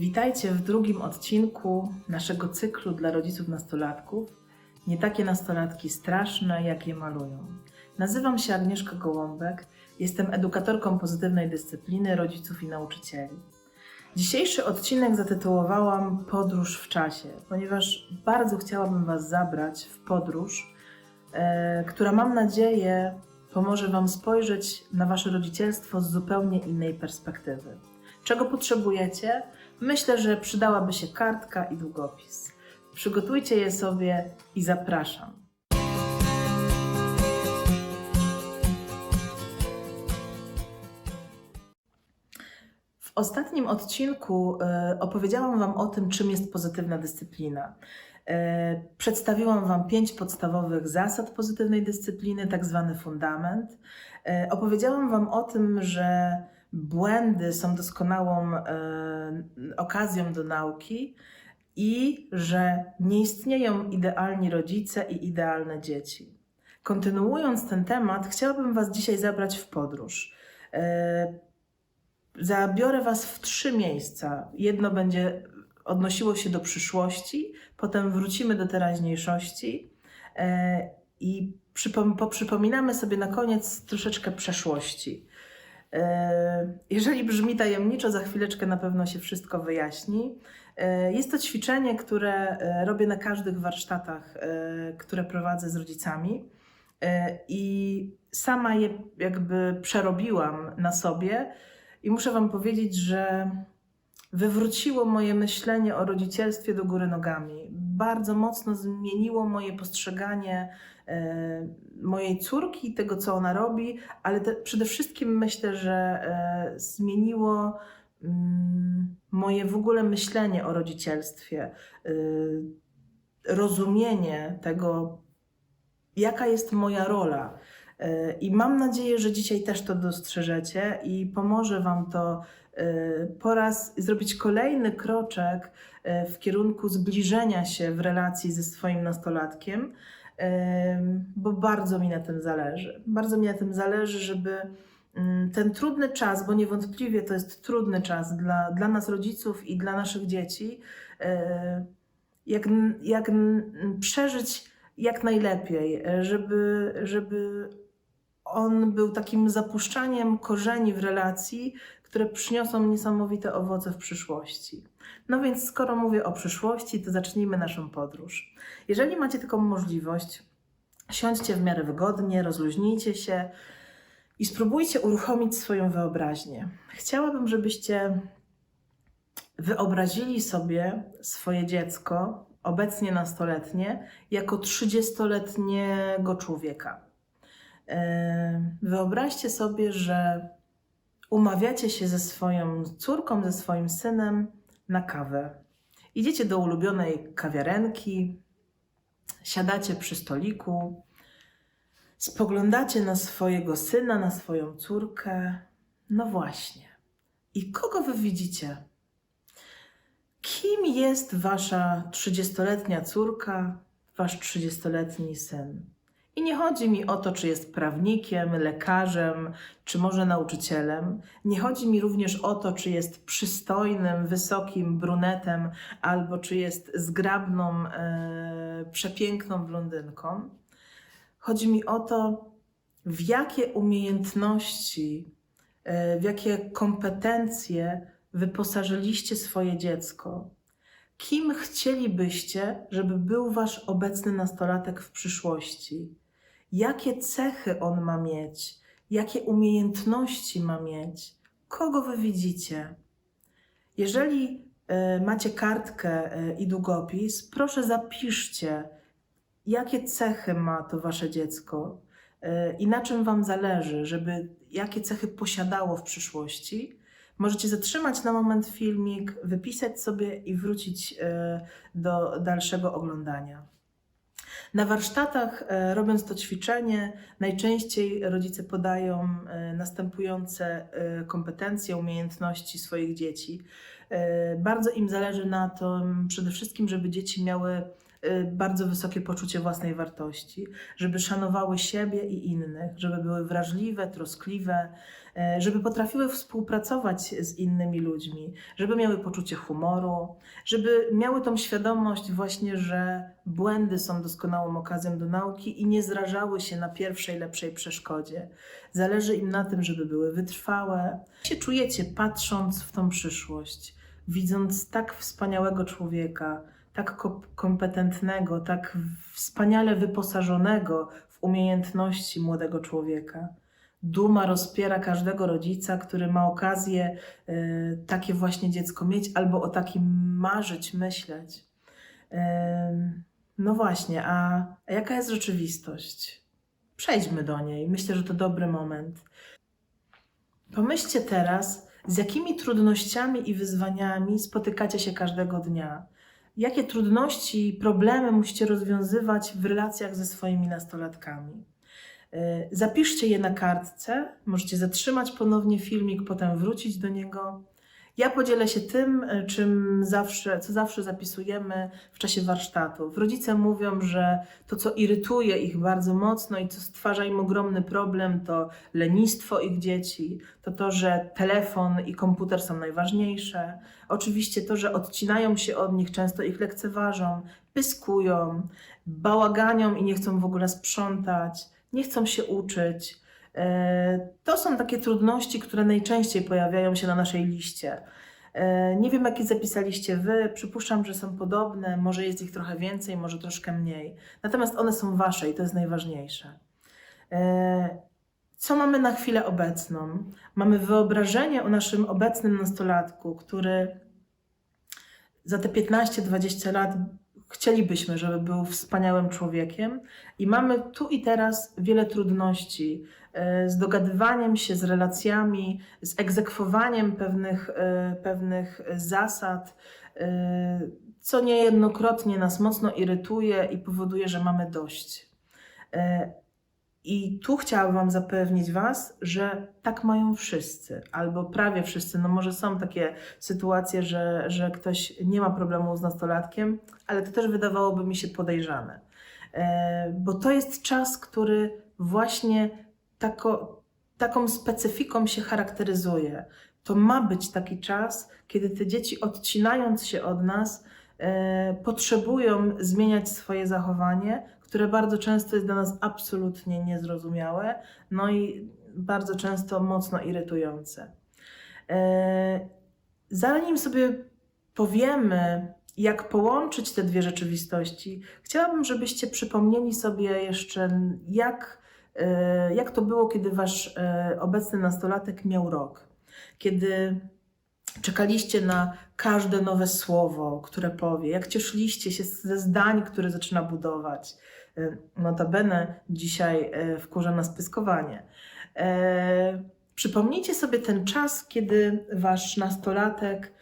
Witajcie w drugim odcinku naszego cyklu dla rodziców nastolatków. Nie takie nastolatki straszne, jak je malują. Nazywam się Agnieszka Gołąbek, jestem edukatorką pozytywnej dyscypliny rodziców i nauczycieli. Dzisiejszy odcinek zatytułowałam Podróż w czasie, ponieważ bardzo chciałabym Was zabrać w podróż, e, która mam nadzieję pomoże Wam spojrzeć na Wasze rodzicielstwo z zupełnie innej perspektywy. Czego potrzebujecie? Myślę, że przydałaby się kartka i długopis. Przygotujcie je sobie i zapraszam. W ostatnim odcinku e, opowiedziałam Wam o tym, czym jest pozytywna dyscyplina. E, Przedstawiłam Wam pięć podstawowych zasad pozytywnej dyscypliny, tak zwany fundament. E, Opowiedziałam Wam o tym, że błędy są doskonałą e, okazją do nauki i że nie istnieją idealni rodzice i idealne dzieci. Kontynuując ten temat, chciałabym Was dzisiaj zabrać w podróż. E, Zabiorę Was w trzy miejsca. Jedno będzie odnosiło się do przyszłości, potem wrócimy do teraźniejszości e, i przypom- poprzypominamy sobie na koniec troszeczkę przeszłości. E, Jeżeli brzmi tajemniczo, za chwileczkę na pewno się wszystko wyjaśni. E, Jest to ćwiczenie, które e, robię na każdych warsztatach, które prowadzę z rodzicami. I sama je jakby przerobiłam na sobie i muszę Wam powiedzieć, że wywróciło moje myślenie o rodzicielstwie do góry nogami. Bardzo mocno zmieniło moje postrzeganie e, mojej córki, tego co ona robi, ale te, przede wszystkim myślę, że e, zmieniło mm, moje w ogóle myślenie o rodzicielstwie, y, rozumienie tego, jaka jest moja rola. I mam nadzieję, że dzisiaj też to dostrzeżecie i pomoże Wam to po raz zrobić kolejny kroczek w kierunku zbliżenia się w relacji ze swoim nastolatkiem, bo bardzo mi na tym zależy. Bardzo mi na tym zależy, żeby mm, ten trudny czas, bo niewątpliwie to jest trudny czas dla, dla nas rodziców i dla naszych dzieci, y, jak, jak przeżyć jak najlepiej, żeby, żeby on był takim zapuszczaniem korzeni w relacji, które przyniosą niesamowite owoce w przyszłości. No więc skoro mówię o przyszłości, to zacznijmy naszą podróż. Jeżeli macie taką możliwość, siądźcie w miarę wygodnie, rozluźnijcie się i spróbujcie uruchomić swoją wyobraźnię. Chciałabym, żebyście wyobrazili sobie swoje dziecko, obecnie nastoletnie, jako 30-letniego człowieka. E, Wyobraźcie sobie, że umawiacie się ze swoją córką, ze swoim synem na kawę. Idziecie do ulubionej kawiarenki, siadacie przy stoliku, spoglądacie na swojego syna, na swoją córkę. No właśnie. I kogo wy widzicie? Kim jest wasza 30-letnia córka, wasz 30-letni syn? I nie chodzi mi o to, czy jest prawnikiem, lekarzem, czy może nauczycielem. Nie chodzi mi również o to, czy jest przystojnym, wysokim brunetem, albo czy jest zgrabną, e, przepiękną blondynką. Chodzi mi o to, w jakie umiejętności, e, w jakie kompetencje wyposażyliście swoje dziecko. Kim chcielibyście, żeby był wasz obecny nastolatek w przyszłości? Jakie cechy on ma mieć? Jakie umiejętności ma mieć? Kogo wy widzicie? Jeżeli e, macie kartkę e, i długopis, proszę zapiszcie, jakie cechy ma to wasze dziecko e, i na czym wam zależy, żeby jakie cechy posiadało w przyszłości. Możecie zatrzymać na moment filmik, wypisać sobie i wrócić do dalszego oglądania. Na warsztatach, e, robiąc to ćwiczenie, najczęściej rodzice podają e, następujące e, kompetencje, umiejętności swoich dzieci. Bardzo im zależy na tym, przede wszystkim, żeby dzieci miały bardzo wysokie poczucie własnej wartości, żeby szanowały siebie i innych, żeby były wrażliwe, troskliwe, żeby potrafiły współpracować z innymi ludźmi, żeby miały poczucie humoru, żeby miały tą świadomość właśnie, że błędy są doskonałą okazją do nauki i nie zrażały się na pierwszej lepszej przeszkodzie. Zależy im na tym, żeby były wytrwałe. Jak się czujecie patrząc w tą przyszłość, widząc tak wspaniałego człowieka, tak ko- kompetentnego, tak wspaniale wyposażonego w umiejętności młodego człowieka. Duma rozpiera każdego rodzica, który ma okazję y, takie właśnie dziecko mieć albo o takim marzyć, myśleć. No właśnie, a jaka jest rzeczywistość? Przejdźmy do niej. Myślę, że to dobry moment. Pomyślcie teraz, z jakimi trudnościami i wyzwaniami spotykacie się każdego dnia. Jakie trudności i problemy musicie rozwiązywać w relacjach ze swoimi nastolatkami. Y, Zapiszcie je na kartce, możecie zatrzymać ponownie filmik, potem wrócić do niego. Ja podzielę się tym, y, czym zawsze, co zawsze zapisujemy w czasie warsztatów. Rodzice mówią, że to, co irytuje ich bardzo mocno i co stwarza im ogromny problem, to lenistwo ich dzieci, to to, że telefon i komputer są najważniejsze. Oczywiście to, że odcinają się od nich, często ich lekceważą, pyskują, bałaganią i nie chcą w ogóle sprzątać, nie chcą się uczyć. E, To są takie trudności, które najczęściej pojawiają się na naszej liście. E, Nie wiem, jakie zapisaliście Wy, przypuszczam, że są podobne, może jest ich trochę więcej, może troszkę mniej. Natomiast one są Wasze i to jest najważniejsze. E, Co mamy na chwilę obecną? Mamy wyobrażenie o naszym obecnym nastolatku, który za te 15-20 lat chcielibyśmy, żeby był wspaniałym człowiekiem, i mamy tu i teraz wiele trudności e, z dogadywaniem się, z relacjami, z egzekwowaniem pewnych, e, pewnych zasad, e, co niejednokrotnie nas mocno irytuje i powoduje, że mamy dość. I tu chciałabym zapewnić Was, że tak mają wszyscy, albo prawie wszyscy. No może są takie sytuacje, że, że ktoś nie ma problemu z nastolatkiem, ale to też wydawałoby mi się podejrzane. E, Bo to jest czas, który właśnie tako, taką specyfiką się charakteryzuje. To ma być taki czas, kiedy te dzieci, odcinając się od nas, e, potrzebują zmieniać swoje zachowanie, które bardzo często jest dla nas absolutnie niezrozumiałe, no i bardzo często mocno irytujące. E, Zanim sobie powiemy, jak połączyć te dwie rzeczywistości, chciałabym, żebyście przypomnieli sobie jeszcze, jak, e, jak to było, kiedy wasz e, obecny nastolatek miał rok. Kiedy czekaliście na każde nowe słowo, które powie, jak cieszyliście się ze zdań, które zaczyna budować. E, Notabene dzisiaj e, wkurza nas pyskowanie. E, Przypomnijcie sobie ten czas, kiedy wasz nastolatek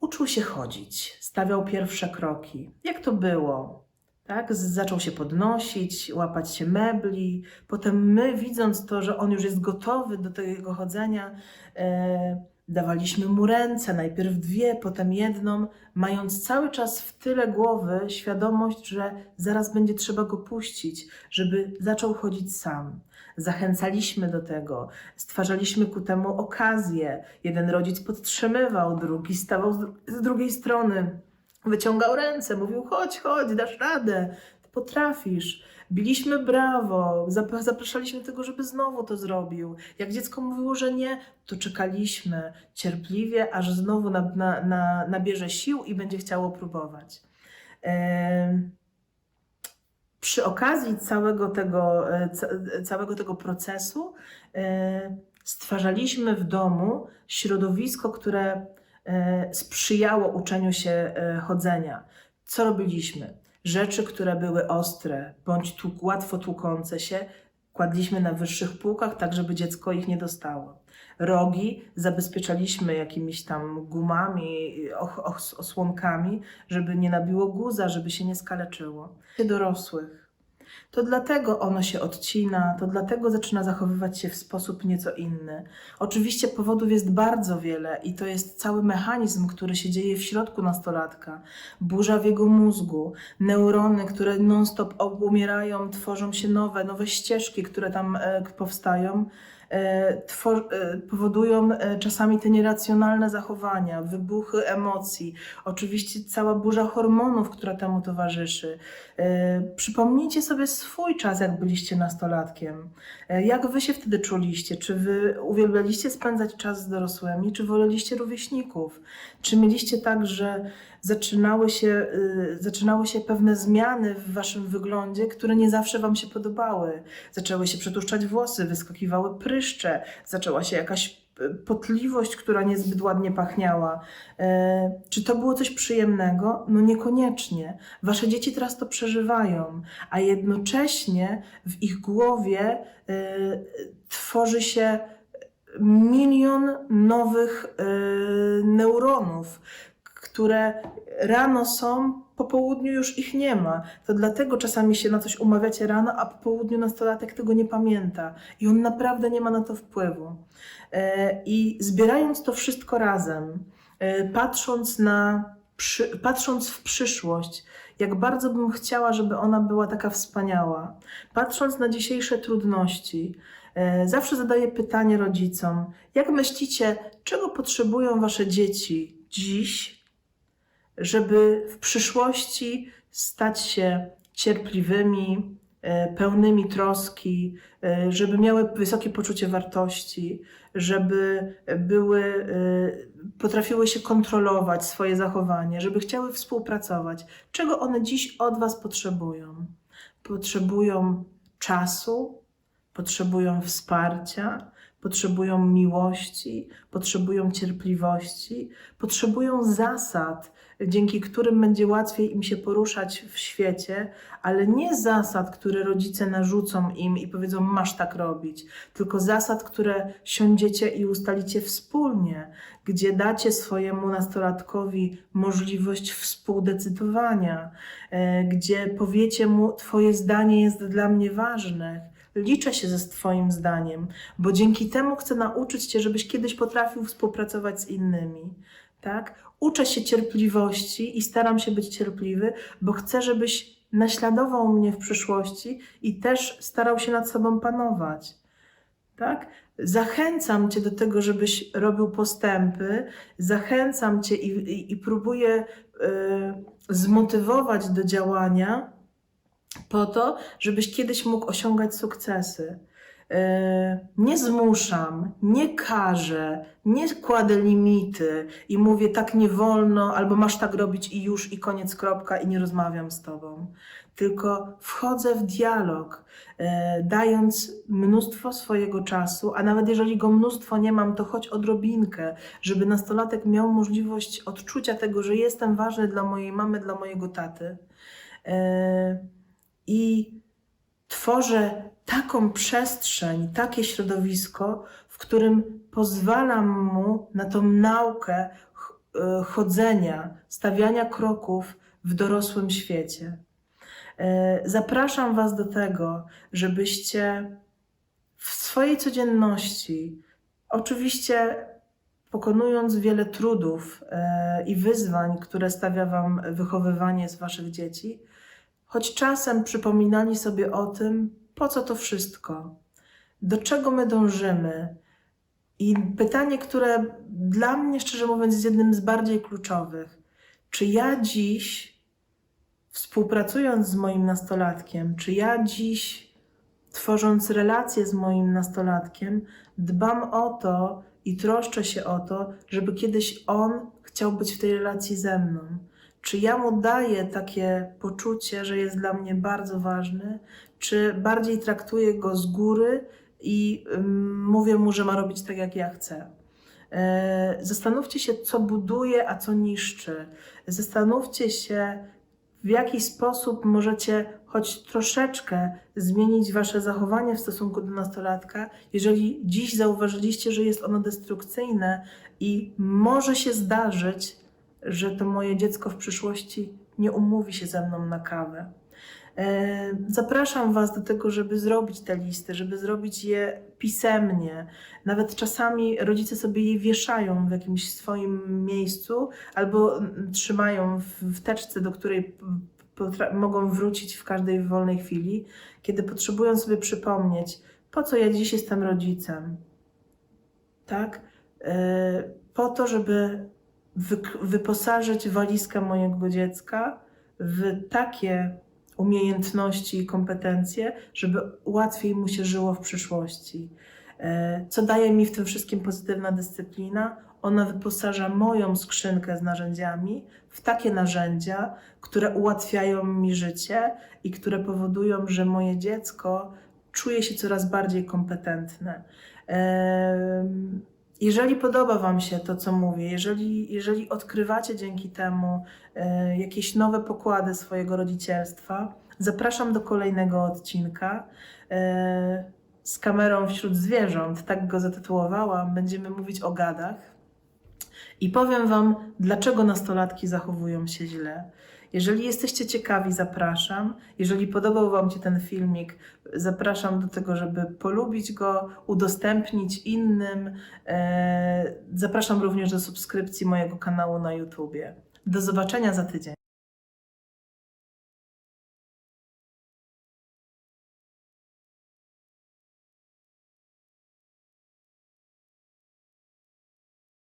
uczył się chodzić, stawiał pierwsze kroki. Jak to było? Tak? Zaczął się podnosić, łapać się mebli. Potem my, widząc to, że on już jest gotowy do tego chodzenia, e, dawaliśmy mu ręce, najpierw dwie, potem jedną, mając cały czas w tyle głowy świadomość, że zaraz będzie trzeba go puścić, żeby zaczął chodzić sam. Zachęcaliśmy do tego, stwarzaliśmy ku temu okazję. Jeden rodzic podtrzymywał, drugi stawał z, dru- z drugiej strony, wyciągał ręce, mówił: chodź, chodź, dasz radę, potrafisz. Biliśmy brawo, zap- zapraszaliśmy tego, żeby znowu to zrobił. Jak dziecko mówiło, że nie, to czekaliśmy cierpliwie, aż znowu na, na, na, nabierze sił i będzie chciało próbować. Przy okazji całego tego, ca, całego tego procesu e, stwarzaliśmy w domu środowisko, które e, sprzyjało uczeniu się e, chodzenia. Co robiliśmy? Rzeczy, które były ostre bądź tu, łatwo tłukące się, kładliśmy na wyższych półkach, tak żeby dziecko ich nie dostało. Rogi zabezpieczaliśmy jakimiś tam gumami, osłonkami, żeby nie nabiło guza, żeby się nie skaleczyło. Dorosłych. To dlatego ono się odcina, to dlatego zaczyna zachowywać się w sposób nieco inny. Oczywiście powodów jest bardzo wiele i to jest cały mechanizm, który się dzieje w środku nastolatka. Burza w jego mózgu, neurony, które non-stop obumierają, tworzą się nowe, nowe ścieżki, które tam e, powstają. E, e, powodują e, czasami te nieracjonalne zachowania, wybuchy emocji, oczywiście cała burza hormonów, która temu towarzyszy. Przypomnijcie sobie swój czas, jak byliście nastolatkiem. Jak wy się wtedy czuliście? Czy wy uwielbialiście spędzać czas z dorosłymi, czy woleliście rówieśników? Czy mieliście tak, że zaczynały się, y, zaczynały się pewne zmiany w waszym wyglądzie, które nie zawsze wam się podobały? Zaczęły się przetłuszczać włosy, wyskakiwały pryszcze, zaczęła się jakaś y, potliwość, która niezbyt ładnie pachniała. E, Czy to było coś przyjemnego? No niekoniecznie. Wasze dzieci teraz to przeżywają, a jednocześnie w ich głowie y, tworzy się milion nowych y, neuronów, które rano są, po południu już ich nie ma. To dlatego czasami się na coś umawiacie rano, a po południu nastolatek tego nie pamięta i on naprawdę nie ma na to wpływu. E, I zbierając to wszystko razem, e, patrząc na patrząc w przyszłość, jak bardzo bym chciała, żeby ona była taka wspaniała, patrząc na dzisiejsze trudności, e, zawsze zadaję pytanie rodzicom: jak myślicie, czego potrzebują wasze dzieci dziś, żeby w przyszłości stać się cierpliwymi, e, pełnymi troski, e, żeby miały wysokie poczucie wartości, żeby były, e, potrafiły się kontrolować swoje zachowanie, żeby chciały współpracować. Czego one dziś od Was potrzebują? Potrzebują czasu, potrzebują wsparcia, potrzebują miłości, potrzebują cierpliwości, potrzebują zasad, dzięki którym będzie łatwiej im się poruszać w świecie, ale nie zasad, które rodzice narzucą im i powiedzą, masz tak robić, tylko zasad, które siądziecie i ustalicie wspólnie, gdzie dacie swojemu nastolatkowi możliwość współdecydowania, e, gdzie powiecie mu, Twoje zdanie jest dla mnie ważne. Liczę się ze Twoim zdaniem, bo dzięki temu chcę nauczyć Cię, żebyś kiedyś potrafił współpracować z innymi. Tak? Uczę się cierpliwości i staram się być cierpliwy, bo chcę, żebyś naśladował mnie w przyszłości i też starał się nad sobą panować. Tak? Zachęcam Cię do tego, żebyś robił postępy, zachęcam Cię i, i, i próbuję y, zmotywować do działania po to, żebyś kiedyś mógł osiągać sukcesy. E, Nie zmuszam, nie karzę, nie kładę limity i mówię tak nie wolno, albo masz tak robić i już, i koniec, kropka, i nie rozmawiam z tobą. Tylko wchodzę w dialog, e, dając mnóstwo swojego czasu, a nawet jeżeli go mnóstwo nie mam, to choć odrobinkę, żeby nastolatek miał możliwość odczucia tego, że jestem ważny dla mojej mamy, dla mojego taty. I tworzę taką przestrzeń, takie środowisko, w którym pozwalam mu na tą naukę e, chodzenia, stawiania kroków w dorosłym świecie. E, Zapraszam Was do tego, żebyście w swojej codzienności, oczywiście pokonując wiele trudów e, i wyzwań, które stawia Wam wychowywanie z Waszych dzieci, choć czasem przypominali sobie o tym, po co to wszystko, do czego my dążymy. I pytanie, które dla mnie, szczerze mówiąc, jest jednym z bardziej kluczowych: czy ja dziś, współpracując z moim nastolatkiem, czy ja dziś, tworząc relacje z moim nastolatkiem, dbam o to i troszczę się o to, żeby kiedyś on chciał być w tej relacji ze mną? Czy ja mu daję takie poczucie, że jest dla mnie bardzo ważny, czy bardziej traktuję go z góry i ym, mówię mu, że ma robić tak, jak ja chcę? E, Zastanówcie się, co buduje, a co niszczy. Zastanówcie się, w jaki sposób możecie choć troszeczkę zmienić wasze zachowanie w stosunku do nastolatka, jeżeli dziś zauważyliście, że jest ono destrukcyjne i może się zdarzyć, że to moje dziecko w przyszłości nie umówi się ze mną na kawę. E, Zapraszam Was do tego, żeby zrobić te listy, żeby zrobić je pisemnie. Nawet czasami rodzice sobie je wieszają w jakimś swoim miejscu albo trzymają w, teczce, do której mogą wrócić w każdej wolnej chwili, kiedy potrzebują sobie przypomnieć, po co ja dziś jestem rodzicem. Tak? E, Po to, żeby wyposażyć walizkę mojego dziecka w takie umiejętności i kompetencje, żeby łatwiej mu się żyło w przyszłości. E, Co daje mi w tym wszystkim pozytywna dyscyplina? Ona wyposaża moją skrzynkę z narzędziami w takie narzędzia, które ułatwiają mi życie i które powodują, że moje dziecko czuje się coraz bardziej kompetentne. Jeżeli podoba Wam się to, co mówię, jeżeli, jeżeli odkrywacie dzięki temu e, jakieś nowe pokłady swojego rodzicielstwa, zapraszam do kolejnego odcinka e, z kamerą wśród zwierząt. Tak go zatytułowałam. Będziemy mówić o gadach. I powiem Wam, dlaczego nastolatki zachowują się źle. Jeżeli jesteście ciekawi, zapraszam. Jeżeli podobał Wam się ten filmik, zapraszam do tego, żeby polubić go, udostępnić innym. E, Zapraszam również do subskrypcji mojego kanału na YouTubie. Do zobaczenia za tydzień.